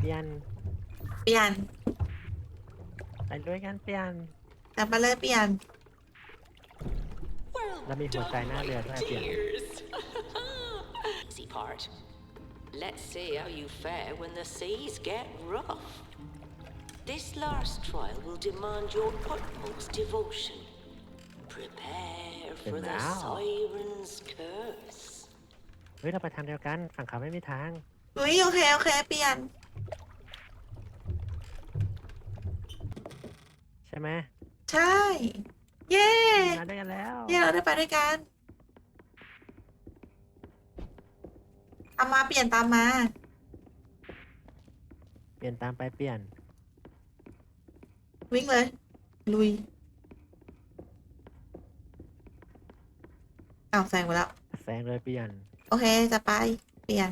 เปลี่ยนเปลี่ยนไปด้วยกันเปลี่ยนกลับมาเลยเปลี่ยน แล้วมีหัวใจหน้าเรือด้วยเปลี่ยน Easy part. Let's see how you fare when the seas get rough. This last trial will demand your utmost devotion. Prepare for the Now. siren's curse. เฮ้ยเราไปทางเดียวกันฝั่งเขาไม่มีทาง อุ้ยโอเคโอเคเปลี่ยน ใช่ไหมใช่ เย้มาด้วยกันแล้วเย้เราได้ไปด้วยกันตามมาเปลี่ยนตามมา เปลี่ยนตามไปเปลี่ยนวิ่งเลย ลุยอ้าวแซงไปแล้ว แซงเลยเปลี่ยนโอเค จะไป เปลี่ยน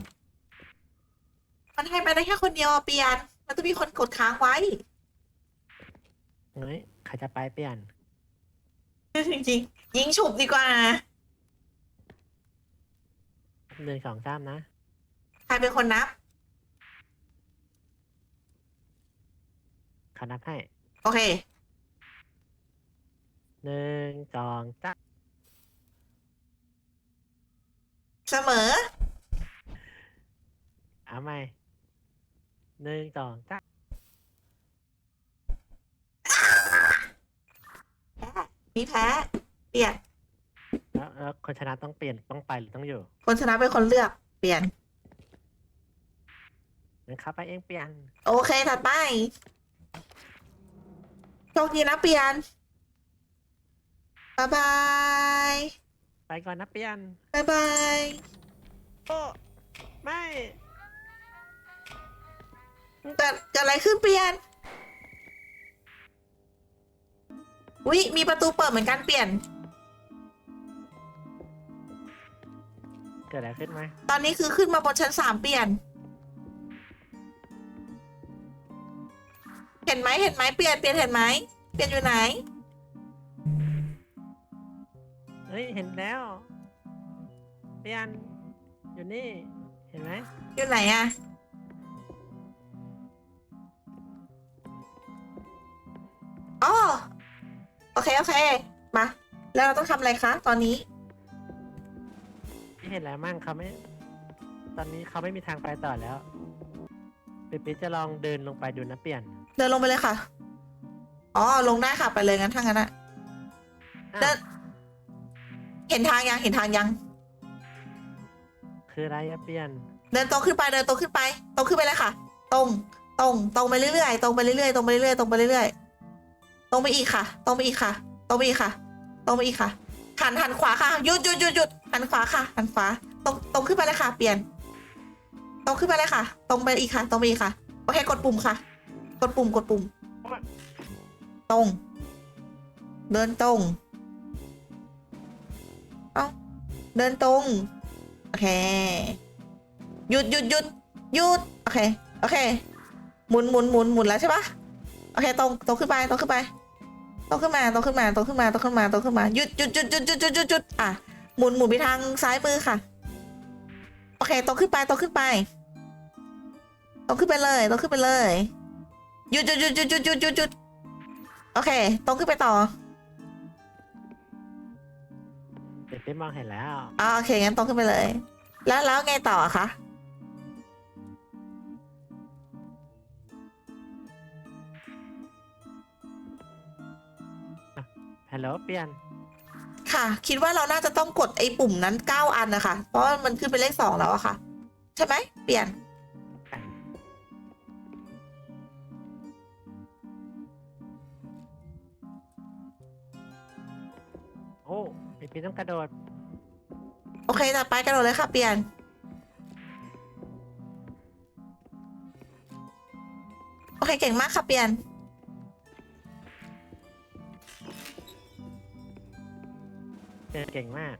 มันให้ไปได้แค่คนเดียวอะเปลี่ยน มันต้องมีคนกดค้างไว้ เฮ้ยใครจะไปเปลี่ยนจริงๆยิงฉุบดีกว่า หนึ่งสองสามนะ ใครเป็นคนนับเขานับให้ โอเค หนึ่งสองสามเสมอ เอาใหม่หนึ่งสองสาม มีแพ้เปลี่ยน แล้วแล้วคนชนะต้องเปลี่ยนต้องไปหรือต้องอยู่คนชนะเป็นคนเลือก เปลี่ยนงั้นเขาไปเองเปลี่ยนโอเคถัดไปโชคดีนะเปลี่ยนบ๊ายบายไปก่อนนะเปลี่ยนบ๊ายบายโอ้ไม่ เกิดเกิดอะไรขึ้นเปลี่ยน อุ๊ย มีประตูเปิดเหมือนกันเปลี่ยน เกิดอะไรขึ้นไหมตอนนี้คือขึ้นมาบนชั้นสามเปลี่ยน เห็นไหมเห็นไหมเปลี่ยนเปลี่ยนเห็นไหมเปลี่ยนอยู่ไหน เฮ้ย เห็นแล้วเปลี่ยนอยู่นี่ เห็นไหมอยู่ไหนอะ แล้วเราต้องทำอะไรคะ ตอนนี้ที่เห็นแล้วมั่งเขาไม่ ตอนนี้เขาไม่มีทางไปต่อแล้วปิดปิดจะลองเดินลงไปดูนะเปลี่ยนเดินลงไปเลยค่ะ อ๋อ ลงได้ค่ะไปเลยงั้นถ้างั้นอะอ้าวเดินเห็นทางยังเห็นทางยัง คืออะไรอะเปลี่ยน เดินตรงขึ้นไปเดินตรงขึ้นไปตรงขึ้นไปเลยค่ะ ตรงตรงตรงไปเรื่อยๆตรงไปเรื่อยๆตรงไปเรื่อยๆตรงไปเรื่อยๆตรงไปอีกค่ะ ตรงไปอีกค่ะ ตรงไปอีกค่ะ ตรงไปอีกค่ะ หันหันขวาค่ะหยุดหยุดหยุดหยุดหันขวาค่ะ หันขวา ตรงตรงขึ้นไปเลยค่ะ เปลี่ยน ตรงขึ้นไปเลยค่ะ ตรงไปอีกค่ะ ตรงไปอีกค่ะ โอเค กดปุ่มค่ะ กดปุ่ม กดปุ่ม ตรง เดินตรง เอ้า เดินตรง โอเค หยุดหยุดหยุดหยุด โอเค โอเค หมุนหมุนหมุนหมุนแล้วใช่ปะโอเค ตรง ตรงขึ้นไป ตรงขึ้นไป ตรงขึ้นมาตรงขึ้นมาตรงขึ้นมาตรงขึ้นมาตรงขึ้นมาหยุดหยุดหยุดหยุดหยุดหยุดหยุดหยุดอะหมุนหมุนไปทางซ้ายมือค่ะ โอเคตรงขึ้นไปตรงขึ้นไปตรงขึ้นไปเลยตรงขึ้นไปเลยหยุดหยุดหยุดหยุดหยุดหยุดหยุดหยุดโอเคตรงขึ้นไปต่อปิดปิดมองเห็นแล้วอ่าโอเคงั้นตรงขึ้นไปเลย แล้วแล้วไงต่ออะคะ ฮัลโหลเปลี่ยน ค่ะ คิดว่าเราน่าจะต้องกดไอ้ปุ่มนั้นเก้าอันนะคะ เพราะว่ามันขึ้นเป็นเลขสองแล้วอะค่ะ ใช่ไหม เปลี่ยน โอ้ปิดปิดต้องกระโดด โอเคต่อไปกระโดดเลยค่ะ เปลี่ยน โอเค เก่งมากค่ะ เปลี่ยน เดินเก่งมาก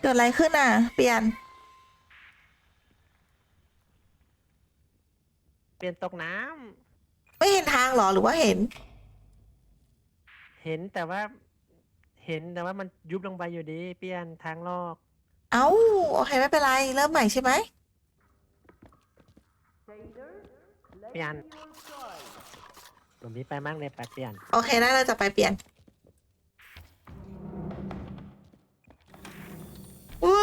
เกิดอะไรขึ้นอะ เปลี่ยน เปลี่ยนตกน้ำไม่เห็นทางเหรอหรือว่าเห็น เห็นแต่ว่า เห็นแต่ว่ามันยุบลงไปอยู่ดี เปลี่ยนทางลอก เอ้า โอเค ไม่เป็นไร เริ่มใหม่ใช่ไหมเป ลี่ยนผมมีไปมั่งเลยไปเปลี่ยน โอเคได้เราจะไปเปลี่ยนว้า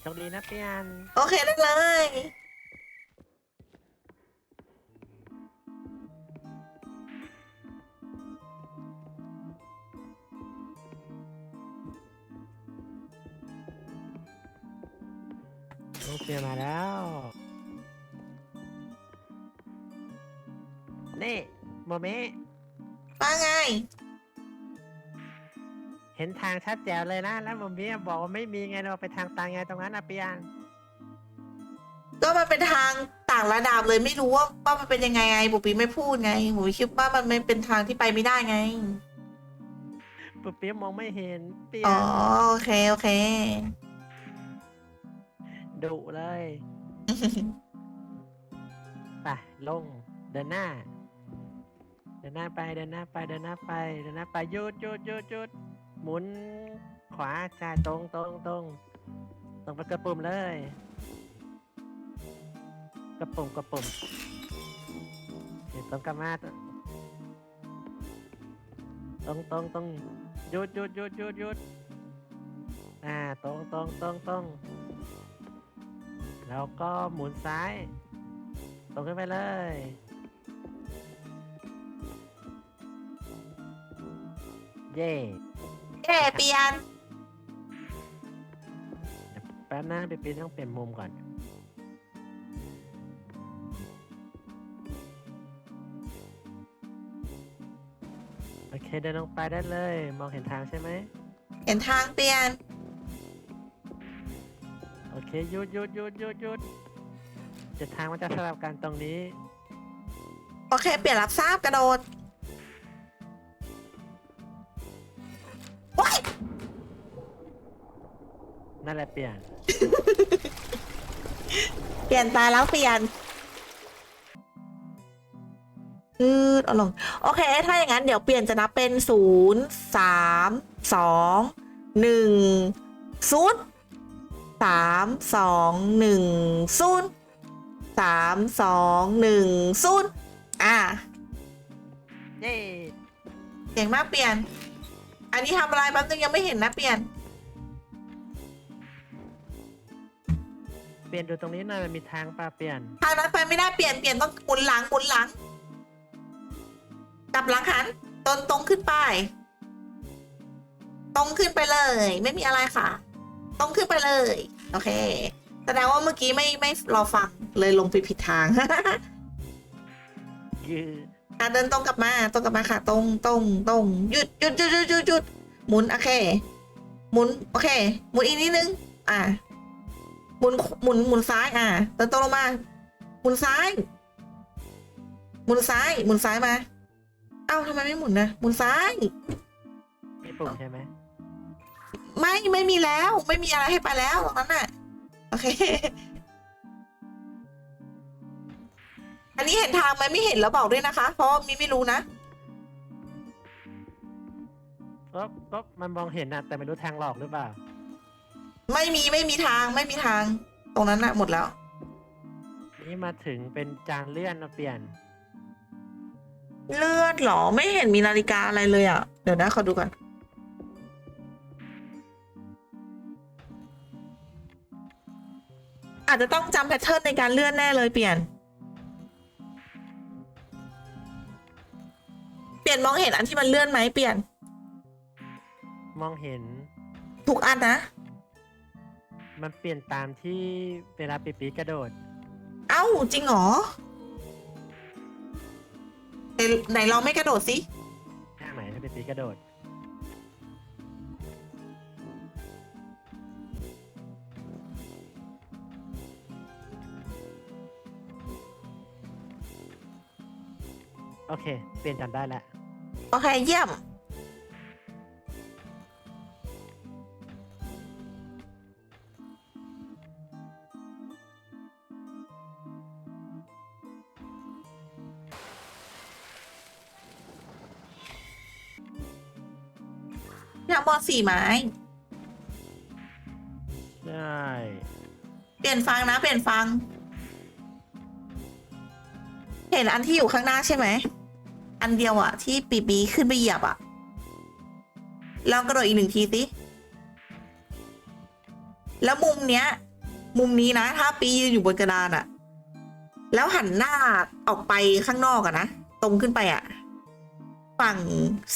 โชคดีนะเปลี่ยน โอเคได้เลย เห็นทางชัดแจ๋วเลยนะ แล้วโมเมะบอกว่าไม่มีไงเราไปทางตางไงตรงนั้นนะเปลี่ยนก็มันเป็นทางต่างระดับเลยไม่รู้ว่าว่ามันเป็นยังไงไงบุปปีไม่พูดไงบุปปีคิดว่ามันไม่เป็นทางที่ไปไม่ได้ไง ปุ๊บเปี๊ยมองไม่เห็นเปลี่ยอ๋อนโอเคโอเค ดุเลยไปลงเดินหน้า เดินหน้าไปเดินหน้าไปเดินหน้าไปเดินหน้าไปหยุดหยุดหยุดหยุด หมุนขวาใช่ตรงตรงตรงตรงไปกระปุ่มเลย กระปุ่มกระปุ่มเห็นตรงกระมาตรงตรงตรงหยุดหยุดหยุดหยุดหยุดอ่าตรงตรงตรงตรงแล้วก็หมุนซ้าย ตรงขึ้นไปเลยเย่ เย่เปลี่ยนเดี๋ยวแป๊บนะพี่ปีต้องเปลี่ยนมุมก่อน โอเคเดินลงไปได้เลย มองเห็นทางใช่ไหม เห็นทางเปลี่ยน โอเคหยุดหยุดหยุดหยุดหยุดเจะทางมันจะสลับกันตรงนี้ โอเค เปลี่ยนรับทราบกระโดด แหละเปลี่ยน เปลี่ยนตาแล้วเปลี่ยนอืดเอาลงโอเค ถ้าอย่างนั้นเดี๋ยวเปลี่ยนจะนับเป็นศูนย์สามสองหนึ่งศูนย์สามสองหนึ่งศูนย์สามสองหนึ่งศูนย์อะเย่เก่งมากเปลี่ยน อันนี้ทำอะไรแป๊บนึงยังไม่เห็นนะเปลี่ยน เปลี่ยนดูตรงนี้หน่อยมันมีทางป่ะเปลี่ยน ทางนั้นไปไม่ได้เปลี่ยนเปลี่ยนต้องหมุนหลังหมุนหลัง กลับหลังหันตรงตรงขึ้นไป ตรงขึ้นไปเลย ไม่มีอะไรค่ะ ตรงขึ้นไปเลย โอเค แสดงว่าเมื่อกี้ไม่ไม่รอฟังเลยลงไปผิดทาง ยืออะเดินตรงกลับมาตรงกลับมาค่ะ ตรงตรงตรงหยุดหยุดหยุดหยุดหยุดหยุดหมุนโอเค หมุนโอเค หมุนอีกนิดนึง อะ หมุนหมุนหมุนซ้ายอะเดินตรงลงมาหมุนซ้าย หมุนซ้าย หมุนซ้ายมา เอ้าทำไมไม่หมุนนะหมุนซ้ายมีปุ่มใช่ไหมไม่ไม่มีแล้ว ไม่มีอะไรให้ไปแล้วตรงนั้นน่ะโอเค อันนี้เห็นทางไหมไม่เห็นแล้วบอกด้วยนะคะ เพราะว่ามีไม่รู้นะก็ก็มันมองเห็นนะแต่ไม่รู้ทางหลอกหรือเปล่า ไม่มีไม่มีทางไม่มีทาง ตรงนั้นน่ะหมดแล้ว นี่มาถึงเป็นจานเลื่อนมาเปลี่ยน เลือดเหรอไม่เห็นมีนาฬิกาอะไรเลยอะเดี๋ยวนะขอดูก่อนอาจจะต้องจำแพทเทิร์นในการเลื่อนแน่เลยเปลี่ยน เปลี่ยนมองเห็นอันที่มันเลื่อนไหมเปลี่ยน มองเห็น ทุกอันนะ มันเปลี่ยนตามที่เวลาปีปีกระโดด เอ้าจริงเหรอไหนไหนลองไม่กระโดดสิทางไหนถ้าปีปีกระโดด โอเค เปลี่ยนจำได้แล้ว โอเคเยี่ยม สี่ไม้ใช่เปลี่ยนฟังนะ เปลี่ยนฟัง เห็นอันที่อยู่ข้างหน้าใช่ไหม อันเดียวอะที่ปีปีขึ้นไปเหยียบอะลองกระโดดอีกหนึ่งทีสิ แล้วมุมเนี้ย มุมนี้นะ ถ้าปียืนอยู่บนกระดานอะแล้วหันหน้าออกไปข้างนอกอะนะ ตรงขึ้นไปอะ ฝั่ง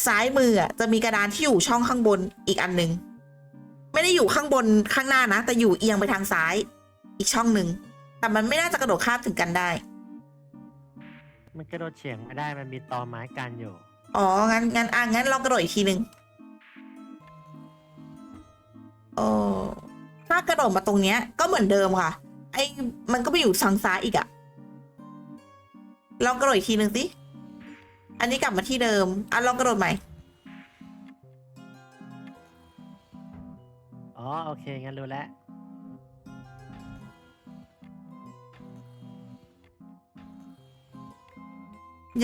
ซ้ายมืออะจะมีกระดานที่อยู่ช่องข้างบนอีกอันหนึ่งไม่ได้อยู่ข้างบนข้างหน้านะ แต่อยู่เอียงไปทางซ้ายอีกช่องหนึ่งแต่มันไม่น่าจะกระโดดข้ามถึงกันได้ มันกระโดดเฉียงไม่ได้มันมีตอไม้กันอยู่ อ๋อ งั้น งั้น อะ งั้นลองกระโดดอีกทีหนึ่งโอ้ถ้ากระโดดมาตรงเนี้ย ก็เหมือนเดิมค่ะ ไอ้ มันก็ไปอยู่ทางซ้ายอีกอะลองกระโดดอีกทีหนึ่งสิ อันนี้กลับมาที่เดิม อะลองกระโดดใหม่ อ๋อ โอเค งั้นรู้แล้ว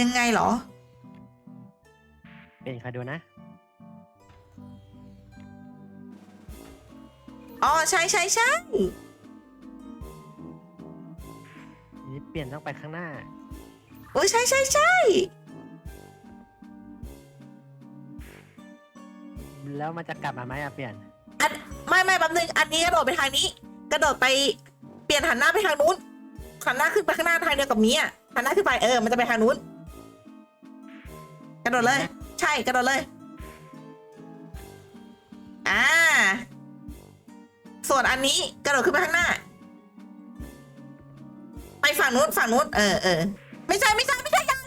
ยังไงเหรอ เปลี่ยนใครดูนะ อ๋อ ใช่ใช่ใช่นี่เปลี่ยนต้องไปข้างหน้า โอ้ยใช่ใช่ใช่ แล้วมันจะกลับมาไหมอะเปลี่ยน อันไม่ไม่แป๊บนึงอันนี้กระโดดไปทางนี้ กระโดดไปเปลี่ยนหันหน้าไปทางนู้นหันหน้าขึ้นไปข้างหน้าทางเดียวกับนี้อะหันหน้าขึ้นไปเออมันจะไปทางนู้น กระโดดเลย ใช่กระโดดเลย อ่า ส่วนอันนี้กระโดดขึ้นไปข้างหน้า ไปฝั่งนู้นฝั่งนู้นเออเออไม่ใช่ไม่ใช่ไม่ใช่ยัง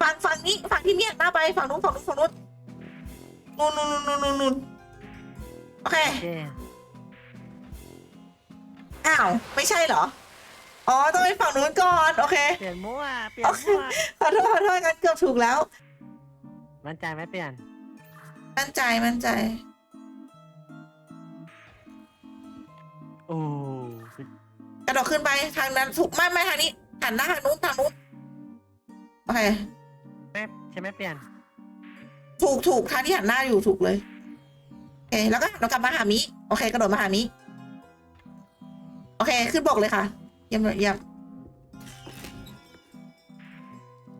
ฝั่งฝั่งนี้ฝั่งที่เมียหน้าไปฝั่งนู้นฝั่งนู้นฝั่งนู้น นู่นนู่นนู่นนู่นนู่นโอเค โอเคอ้าว ไม่ใช่เหรอ อ๋อ ต้องไปฝั่งนู้นก่อน โอเค เปลี่ยนมั่วเปลี่ยโอนเคมั่วขอโทษขอโทษงั้นเกือบถูกแล้ว มั่นใจไหมเปลี่ยนมั่นใจ มั่นใจ โอ้สุดกระโดดขึ้นไปทางนั้นถูกไม่ไม่ทางนี้หันหน้าทางนู้นทางนู้น โอเคไหมใช่ไหมเปลี่ยน ถูกถูกทางที่หันหน้าอยู่ถูกเลยโอเคแล้วก็เรากลับมาหามิโอเค กระโดดมาหามิโอเค ขึ้นบกเลยค่ะเยี่ยมเลยเยี่ยม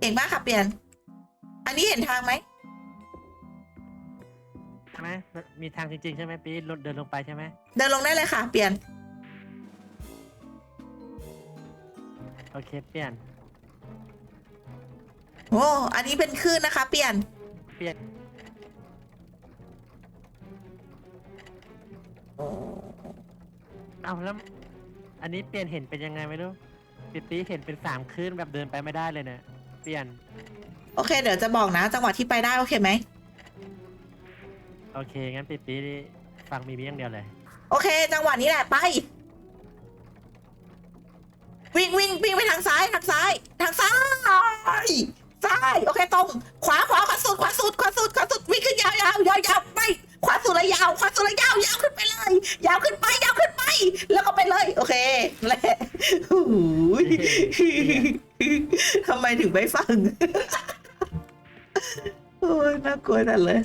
เก่งมากค่ะเปลี่ยน อันนี้เห็นทางไหมใช่ไหมมีทางจริงๆใช่ไหมปีดเดินลงไปใช่ไหมเดินลงได้เลยค่ะ เปลี่ยน โอเคเปลี่ยน โอ้อันนี้เป็นคลื่นนะคะ เปลี่ยน เปลี่ยนเอาแล้ว อันนี้เปลี่ยนเห็นเป็นยังไงไม่รู้ปีปีเห็นเป็นสามคลื่นแบบเดินไปไม่ได้เลยเนี่ย เปลี่ยน โอเค เดี๋ยวจะบอกนะ จังหวะที่ไปได้ โอเคไหม โอเค งั้นปีปีฟังมีมีอย่างเดียวเลย โอเค จังหวะนี้แหละไป วิ่งวิ่งวิ่งไปทางซ้าย ทางซ้าย ทางซ้าย ซ้ายโอเคตรงขวาขวาขวาสุดขวาสุดขวาสุดขวาสุดวิ่งขึ้นยาวยาวยาวยาวไปขวาสุดเลยยาวขวาสุดเลยยาวยาวขึ้นไปเลย ยาวขึ้นไปยาวขึ้นไป แล้วก็ไปเลย โอเคแหละโอ้ยทำไมถึงไม่ฟังโอ้ยน่ากลัวจังเลย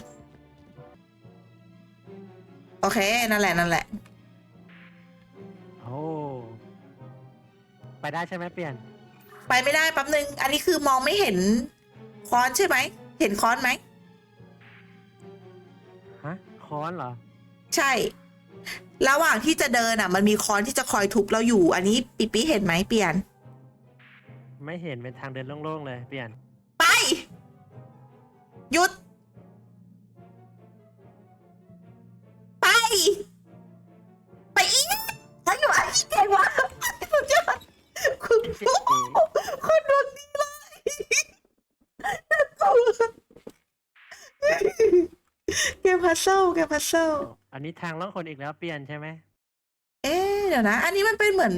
โอเคนั่นแหละนั่นแหละ โอ้ ไปได้ใช่ไหมเปลี่ยน ไปไม่ได้แป๊บนึง อันนี้คือมองไม่เห็นค้อนใช่ไหม เห็นค้อนไหม ฮะค้อนเหรอ ใช่ ระหว่างที่จะเดินอะ มันมีค้อนที่จะคอยทุบเราอยู่ อันนี้ปิปิเห็นไหมเปลี่ยน ไม่เห็นเป็นทางเดินโล่งๆเลยเปลี่ยน ไป หยุด ไปไป เกมพัซเซิลเกมพัซเซิลอันนี้ทางล่องคนอีกแล้วเปลี่ยนใช่ไหมเอ๊ะเดี๋ยวนะ อันนี้มันเป็นเหมือน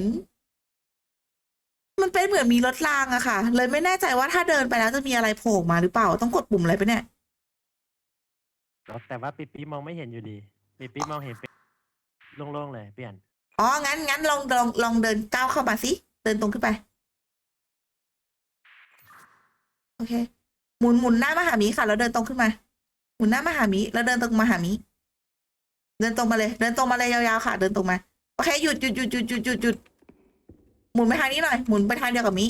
มันเป็นเหมือนมีรถรางอะค่ะ เลยไม่แน่ใจว่าถ้าเดินไปแล้วจะมีอะไรโผล่มาหรือเปล่า ต้องกดปุ่มอะไรไปะเนี่ย แต่ว่าปีปีมองไม่เห็นอยู่ดีปีปีมองเห็นเป็นโล่งๆเลยเปลี่ยน อ๋อ งั้นงั้นลองลองลองเดินก้าวเข้ามาสิ เดินตรงขึ้นไป โอเค หมุนหมุนหน้ามาหามีค่ะ แล้วเดินตรงขึ้นมา มุนหน้ามาหามิแล้วเดินตรงมาหามิเดินตรงมาเลย เดินตรงมาเลยยาวๆค่ะ เดินตรงมาโอเคหยุดหยุดหยุดหยุดหยุดหยุดหยุดหมุนไปทางนี้หน่อยหมุนไปทางเดียวกับมิ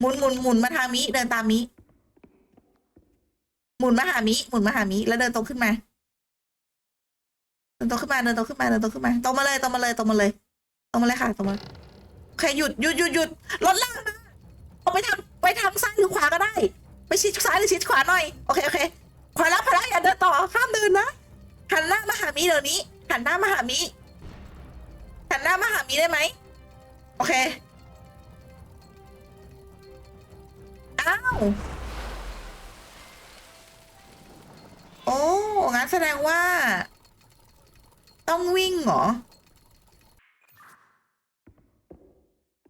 หมุนหมุนหมุนมาทางมิเดินตามมิหมุนมาหามิหมุนมาหามิแล้วเดินตรงขึ้นมาเดินตรงขึ้นมาเดินตรงขึ้นมาเดินตรงขึ้นมาตรงมาเลยตรงมาเลยตรงมาเลยตรงมาเลยค่ะตรงมาโอเคหยุดหยุดหยุดหยุดรถลากมาเอาไปทางไปทางซ้ายหรือขวาก็ได้ ไปชิดซ้ายหรือชิดขวาหน่อย โอเคโอเคขวาแล้วขวาแล้วอย่าเดินต่อห้ามเดินนะ หันหน้ามาหามีเดี๋ยวนี้ หันหน้ามาหามีหันหน้ามาหามีได้ไหม โอเค อ้าว โอ้ งั้นแสดงว่า ต้องวิ่งเหรอ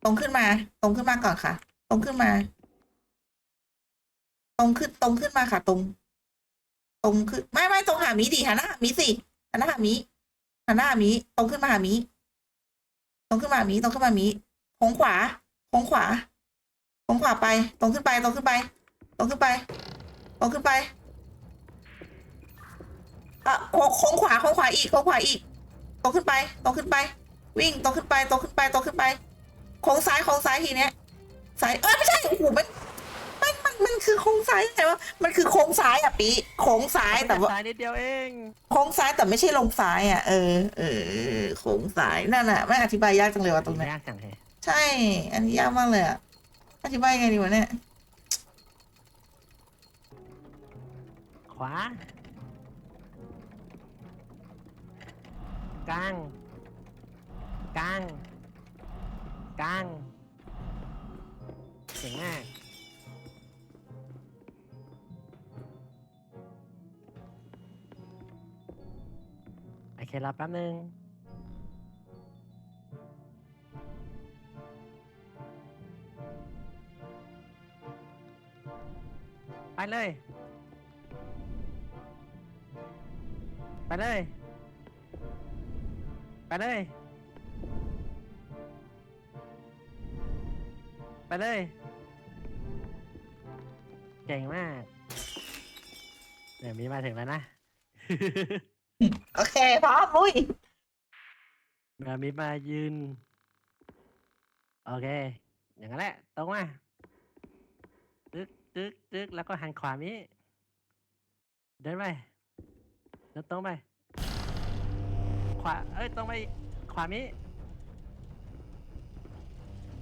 ตรงขึ้นมา ตรงขึ้นมาก่อนค่ะ ตรงขึ้นมา ตรงขึ้นตรงขึ้นมาค่ะ ตรง ตรงขึ้นไม่ไม่ตรงหามีดิหันหน้าหามีสิหันหน้าหามีหันหน้าหามีตรงขึ้นมาหามีตรงขึ้นมาหามีตรงขึ้นมาหามีโค้งขวาโค้งขวาโค้งขวาไป ตรงขึ้นไปตรงขึ้นไป ตรงขึ้นไปตรงขึ้นไปอะโค้งโค้งขวาโค้งขวาอีกโค้งขวาอีกตรงขึ้นไปตรงขึ้นไป วิ่งตรงขึ้นไปตรงขึ้นไปตรงขึ้นไปโค้งซ้ายโค้งซ้ายทีเนี้ยซ้ายเอ้ยไม่ใช่โอ้โหมัน มันมันมันคือโค้งซ้ายไงวะมันคือโค้งซ้ายอะปีโค้งซ้ายแต่ว่าซ้ายนิดเดียวเองโค้งซ้ายแต่ไม่ใช่ลงซ้ายอะเออเออโค้งซ้ายนั่นน่ะไม่อธิบายยากจังเลยว่ะตรงเนี้ยยากจังเลยใช่ อันนี้ยากมากเลยอะอธิบายยังไงดีวะเนี่ยขวากลางกลางกลางเก่งมาก โอเครอแป๊บนึง ไปเลย ไปเลย ไปเลย ไปเลย เก่งมาก เดี๋ยวมีมาถึงแล้วนะ โอเคพร้อมลุยเดี๋ยวมีมายืน โอเค อย่างนั้นแหละ ตรงมาตึกตึกตึกแล้วก็หันขวามีเดินไปเดินตรงไป ขวา เอ้ย ตรงไปอีกขวามี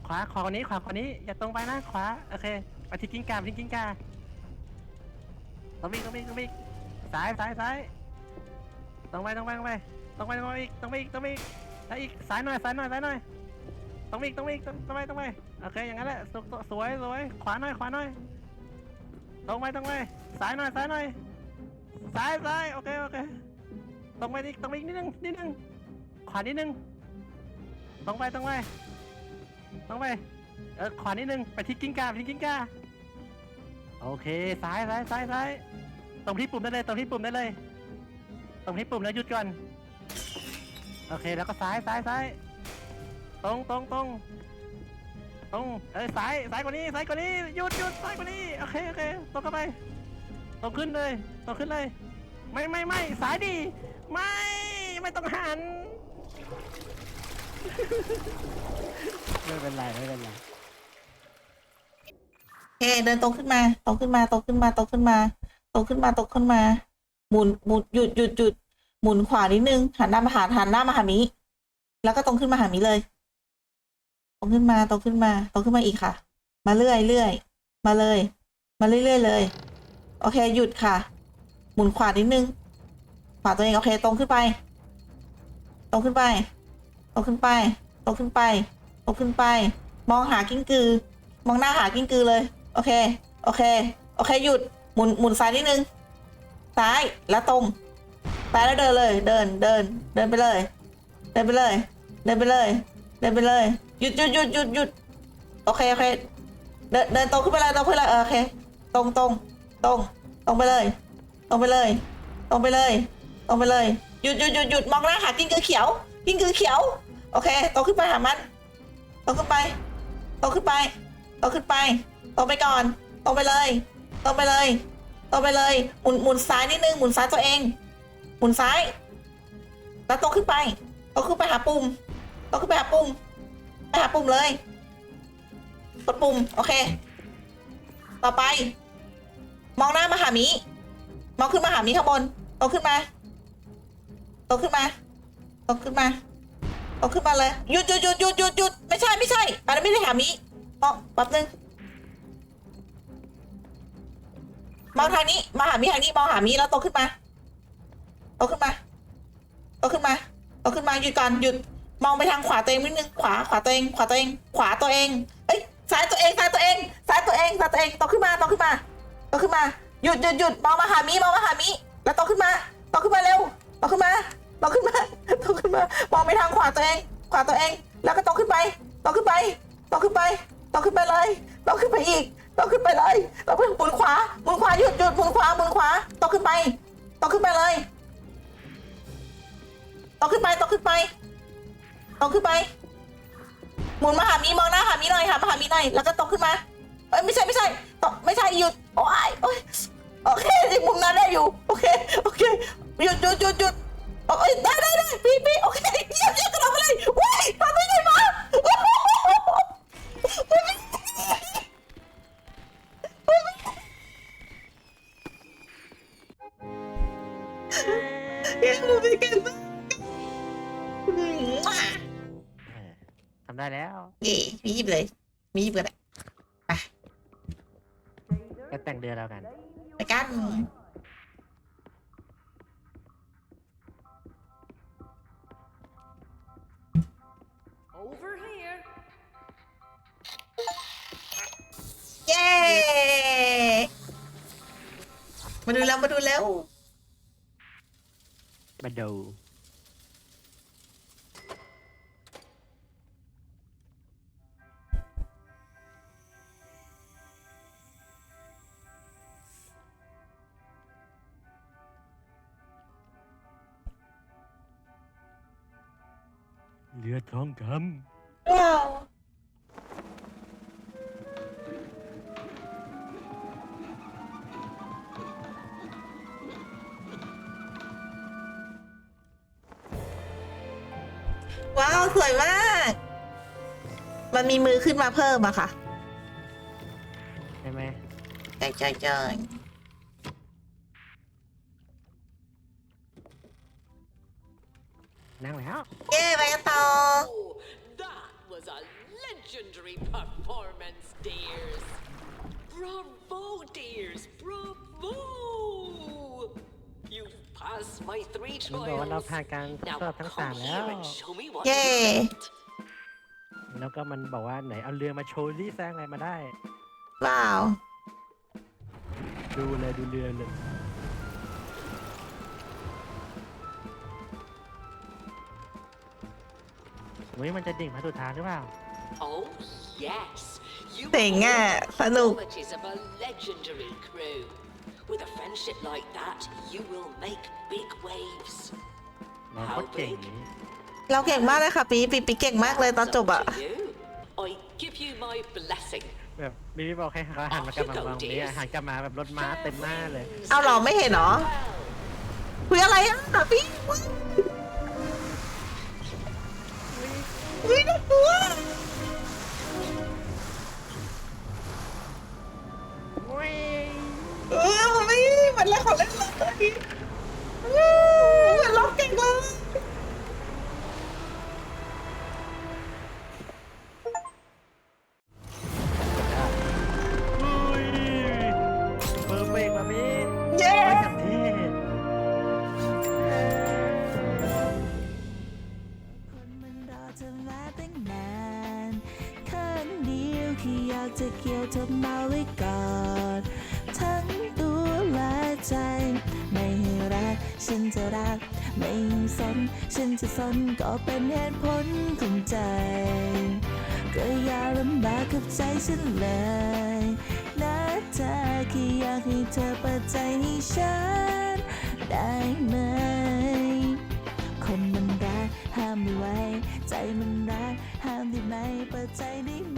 ขวา ขวาคนนี้ ขวาคนนี้ อย่าตรงไปนะ ขวา โอเคไปที่กิ้งกาไปที่กิ้งกาตรงไปอีกตรงไปอีกตรงไปอีซ้ายซ้ายซ้าย ตรงไปตรงไปตรงไปตรงไปตรงไปอีกตรงไปอีกตรงไปอีกแล้วอีกซ้ายหน่อยซ้ายหน่อยซ้ายหน่อยตรงไปอีกตรงไปอีกตรงตรงไปตรงไปโอเคอย่างนั้นแหละสวสวยสวยขวาหน่อยขวาหน่อยตรงไปตรงไปซ้ายหน่อยซ้ายหน่อยซ้ายซ้ายโอเคโอเคตรงไปอีกตรงไปอีกนิดนึงนิดนึงขวานิดนึงตรงไปตรงไปตรงไปเออขวานิดนึงไปที่กิ้งกาไปที่กิ้งกาโอเคซ้ายซ้ายซ้ายซ้ายตรงที่ปุ่มได้เลยตรงที่ปุ่มได้เลย ตรงที่ปุ่มแล้วหยุดก่อน โอเคแล้วก็ซ้ายซ้ายซ้ายตรงตรงตรงตรงเอ้ยซ้ายซ้ายกว่านี้ซ้ายกว่านี้หยุดหยุดซ้ายกว่านี้โอเคโอเคตรงเข้าไปตรงขึ้นเลยตรงขึ้นเลย ไม่ไม่ไม่สายดี ไม่ไม่ต้องหัน ไม่เป็นไรไม่เป็นไรโอเคเดินตรงขึ้นมาตรงขึ้นมาตรงขึ้นมาตรงขึ้นมาตรงขึ้นมาตรงขึ้นมา หมุนหมุนหยุดหยุดหยุดหมุนขวานิดนึงหันหน้ามาหาหันหน้ามาหามิแล้วก็ตรงขึ้นมาหามิเลยตรงขึ้นมาตรงขึ้นมาตรงขึ้นมาอีกค่ะ มาเรื่อยเรื่อยมาเลย มาเรื่อยๆเลย โอเคหยุดค่ะ หมุนขวานิดนึงขวาตัวเองโอเค ตรงขึ้นไป ตรงขึ้นไป ตรงขึ้นไป ตรงขึ้นไป ตรงขึ้นไป มองหากิ้งกือ มองหน้าหากิ้งกือเลย โอเค โอเค โอเค หยุด หมุน หมุนซ้ายนิดนึง ซ้ายแล้วตรงซ้ายแล้วเดินเลย เดินเดิน เดินไปเลย เดินไปเลย เดินไปเลย เดินไปเลย หยุดหยุดหยุดหยุดหยุดโอเคโอเค เดินเดินตรงขึ้นไปเลยตรงขึ้นไปเลยเออโอเค ตรงตรงตรงตรงไปเลย ตรงไปเลย ตรงไปเลย ตรงไปเลย หยุดหยุดหยุดหยุดมองหน้าหากิ้งกือเขียว กิ้งกือเขียว โอเคตรงขึ้นไปหามันตรงขึ้นไปตรงขึ้นไปตรงขึ้นไปตรงไปก่อนตรงไปเลยตรงไปเลย ตรงไปเลย หมุนหมุนซ้ายนิดนึง หมุนซ้ายตัวเอง หมุนซ้าย แล้วตรงขึ้นไปตรงขึ้นไปหาปุ่มตรงขึ้นไปหาปุ่ม ไปหาปุ่มเลย กดปุ่ม โอเค ต่อไป มองหน้ามาหามิมองขึ้นมาหามิข้างบนตรงขึ้นมาตรงขึ้นมาตรงขึ้นมาตรงขึ้นมาเลย หยุดหยุดหยุดหยุดหยุดหยุดไม่ใช่ไม่ใช่อันนั้นไม่ได้หามิมองแป๊บนึง มองทางนี้ มาหามิทางนี้มองหามิแล้วโตขึ้นมาโตขึ้นมาโตขึ้นมาโตขึ้นมาหยุดก่อนหยุดมองไปทางขวาตัวเองนิดนึงขวาขวาตัวเอง ขวาตัวเอง ขวาตัวเองเอ้ยซ้ายตัวเองซ้ายตัวเองซ้ายตัวเองซ้ายตัวเองโตขึ้นมาโตขึ้นมาโตขึ้นมาหยุดหยุดหยุดมองมาหามิมองมาหามิแล้วโตขึ้นมาโตขึ้นมาเร็วโตขึ้นมาโตขึ้นมาโตขึ้นมามองไปทางขวาตัวเอง ขวาตัวเอง แล้วก็โตขึ้นไปโตขึ้นไปโตขึ้นไป โตขึ้นไปเลยโตขึ้นไปอีกโตขึ้นไปเลยโตขึ้นหมุนขวาหมุนขวาหยุดหยุดหมุนขวาหมุนขวาโตขึ้นไปโตขึ้นไปเลยโตขึ้นไปโตขึ้นไปโตขึ้นไป หมุนมาหามีมองหน้าหามีหน่อยค่ะมาหามีหน่อยแล้วก็โตขึ้นมาเอ้ยไม่ใช่ไม่ใช่โตไม่ใช่หยุดโอ้ยโอ้ยโอเคที่มุมนั้นได้อยู่โอเคโอเคหยุดหยุดหยุดหยุดโอ้ยได้ได้ได้พี่พี่โอเคเยี่ยมเยี่ยมกันเราไปเลยว้าย ได้แล้วนี่มีหยิบเลย มีหยิบกันเลยก็แต่งเดือนแล้วกันไปกัน Over here. เย้ มาดูแล้ว มาดูแล้ว มาดู รือทองคว้าวว้าวสวยมาก มันมีมือขึ้นมาเพิ่มอะค่ะำใช่ไหม ใช่ใช่ใช่ นั่งแล้ว เย้ไปกันต่อ Oh, that was a legendary performance, dears. Bravo, dears. Bravo. You've passed my three มันบอกว่าเรา trials. ผ่านการทด Now สอบทั้งสาม come แล้ว here and show me what เย้ you got. แล้วก็มันบอกว่าไหนเอาเรือมาโชว์รี่แซงอะไรมาได้ ว้าว ดูเลยดูเรือเลย เฮ้ยมันจะดิ่งพระสุธาหรือเปล่า Oh, yes. You เจ๋งอะ hold สนุก qualities of a legendary crew. With a friendship like that, you will make big waves. เราก็เก่งอย่างนี้เราเก่งมากเลยค่ะปีปีปีเก่งมากเลยตอนจบอะ It's up to you. I give you my blessing. แบบมีพี่บอกให้เขาหันมากลับมามองนี้หันกลับมาแบบรถม้าเต็มหน้าเลย เอาเหรอไม่เห็นเหรอคุยอะไรอะพี่ เฮ้ยน่ากลัวเออมันไม่มันเล่นของเล่นเลยอู้มันล็อกเก่งเลย ก็เป็นเหตุผลของใจ ก็อย่าลำบากกับใจฉันเลยนะเธอแค่อยากให้เธอเปิดใจให้ฉันได้ไหม คนมันรักห้ามไม่ไหวใจมันรักห้ามได้ไหมเปิดใจได้ไหม